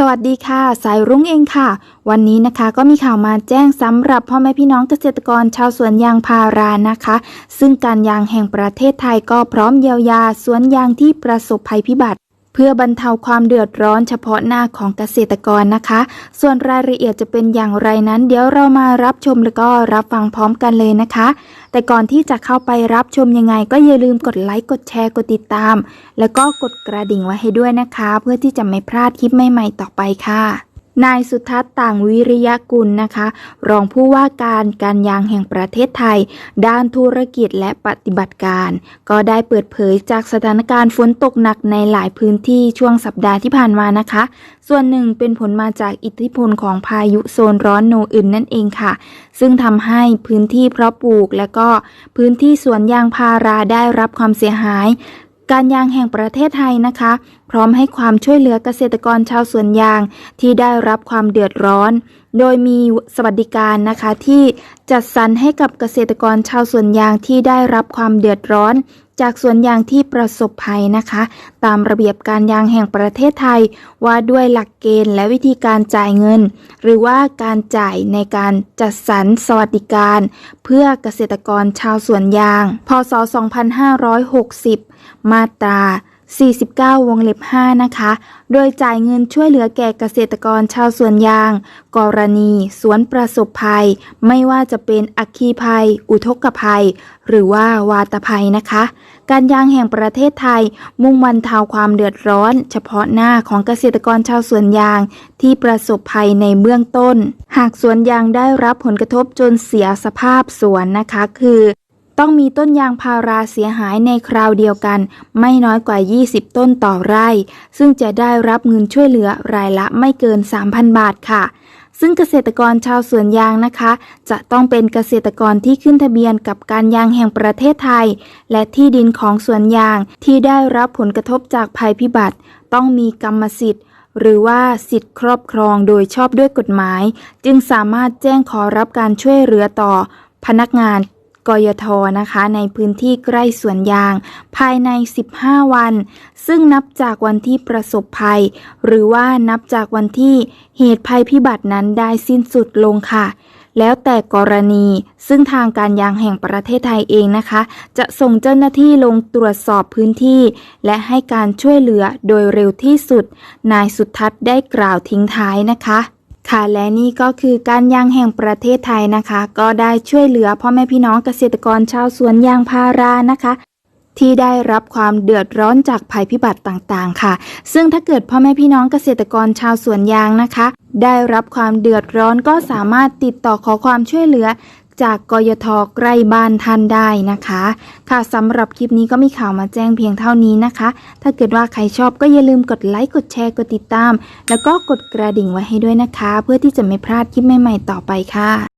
สวัสดีค่ะ สายรุ้งเองค่ะ วันนี้นะคะก็มีข่าวมาแจ้งสำหรับพ่อแม่พี่น้องเกษตรกรชาวสวนยางพารานะคะ ซึ่งการยางแห่งประเทศไทยก็พร้อมเยียวยาสวนยางที่ประสบภัยพิบัติ พื่อบรรเทาความเดือดร้อนเฉพาะหน้าของเกษตรกรนะคะ ส่วนรายละเอียดจะเป็นอย่างไรนั้น เดี๋ยวเรามารับชมแล้วก็รับฟังพร้อมกันเลยนะคะ แต่ก่อนที่จะเข้าไปรับชมยังไง ก็อย่าลืมกดไลค์กดแชร์กดติดตาม แล้วก็กดกระดิ่งไว้ให้ด้วยนะคะ เพื่อที่จะไม่พลาดคลิปใหม่ ๆ ต่อไปค่ะ นายสุทัศน์ต่างวิริยกุลนะคะ รองผู้ว่าการการยางแห่งประเทศไทย ด้านธุรกิจและปฏิบัติการ ก็ได้เปิดเผยจากสถานการณ์ฝนตกหนักในหลายพื้นที่ช่วงสัปดาห์ที่ผ่านมานะคะ ส่วนหนึ่งเป็นผลมาจากอิทธิพลของพายุโซนร้อนโนอื่นนั่นเองค่ะ ซึ่งทำให้พื้นที่เพาะปลูกและก็พื้นที่สวนยางพาราได้รับความเสียหาย การยางแห่งประเทศไทยนะคะ พร้อมให้ความช่วยเหลือเกษตรกรชาวสวนยางที่ได้รับความเดือดร้อน โดยมีสวัสดิการนะคะที่จัดสรรให้กับเกษตรกรชาวสวนยางที่ได้รับความเดือดร้อน จากสวนยางที่ประสบภัยนะคะ ตามระเบียบการยางแห่งประเทศไทยว่าด้วยหลักเกณฑ์และวิธีการจ่ายเงิน หรือว่าการจ่ายในการจัดสรรสวัสดิการ เพื่อเกษตรกรชาวสวนยาง พศ 2560 มาตรา 49 วงเล็บ 5 นะคะ โดยจ่ายเงินช่วยเหลือแก่เกษตรกรชาวสวนยาง กรณีสวนประสบภัย ไม่ว่าจะเป็นอัคคีภัย อุทกภัย หรือว่าวาตภัยนะคะ การยางแห่งประเทศไทย มุ่งบรรเทาความเดือดร้อน เฉพาะหน้าของเกษตรกรชาวสวนยางที่ประสบภัยในเบื้องต้น หากสวนยางได้รับผลกระทบจนเสียสภาพสวนนะคะ คือ ต้องมีต้นยางพาราเสียหายในคราวเดียวกัน ไม่น้อยกว่า 20 ต้นต่อไร่ ซึ่งจะได้รับเงินช่วยเหลือรายละไม่เกิน 3,000 บาทค่ะซึ่งเกษตรกรชาวสวนยางนะคะ จะต้องเป็นเกษตรกรที่ขึ้นทะเบียนกับการยางแห่งประเทศไทย และที่ดินของสวนยางที่ได้รับผลกระทบจากภัยพิบัติ ต้องมีกรรมสิทธิ์ หรือว่าสิทธิ์ครอบครองโดยชอบด้วยกฎหมาย จึงสามารถแจ้งขอรับการช่วยเหลือต่อ พนักงาน กยทนะคะ ในพื้นที่ใกล้สวนยาง ภายใน 15 วัน ซึ่งนับจากวันที่ประสบภัย หรือว่านับจากวันที่เหตุภัยพิบัตินั้นได้สิ้นสุดลงค่ะ แล้วแต่กรณี ซึ่งทางการยางแห่งประเทศไทยเองนะคะ จะส่งเจ้าหน้าที่ลงตรวจสอบพื้นที่ และให้การช่วยเหลือโดยเร็วที่สุด นายสุทัศน์ได้กล่าวทิ้งท้ายนะคะ ค่ะและนี่ก็คือการยางแห่งประเทศไทยนะคะ ก็ได้ช่วยเหลือพ่อแม่พี่น้องเกษตรกรชาวสวนยางพารานะคะ ที่ได้รับความเดือดร้อนจากภัยพิบัติต่างๆ ค่ะ ซึ่งถ้าเกิดพ่อแม่พี่น้องเกษตรกรชาวสวนยางนะคะ ได้รับความเดือดร้อนก็สามารถติดต่อขอความช่วยเหลือ จากกยทใกล้บ้านท่านได้นะคะ ค่ะสำหรับคลิปนี้ก็มีข่าวมาแจ้งเพียงเท่านี้นะคะ ถ้าเกิดว่าใครชอบก็อย่าลืมกดไลค์กดแชร์กดติดตาม แล้วก็กดกระดิ่งไว้ให้ด้วยนะคะ เพื่อที่จะไม่พลาดคลิปใหม่ๆต่อไปค่ะ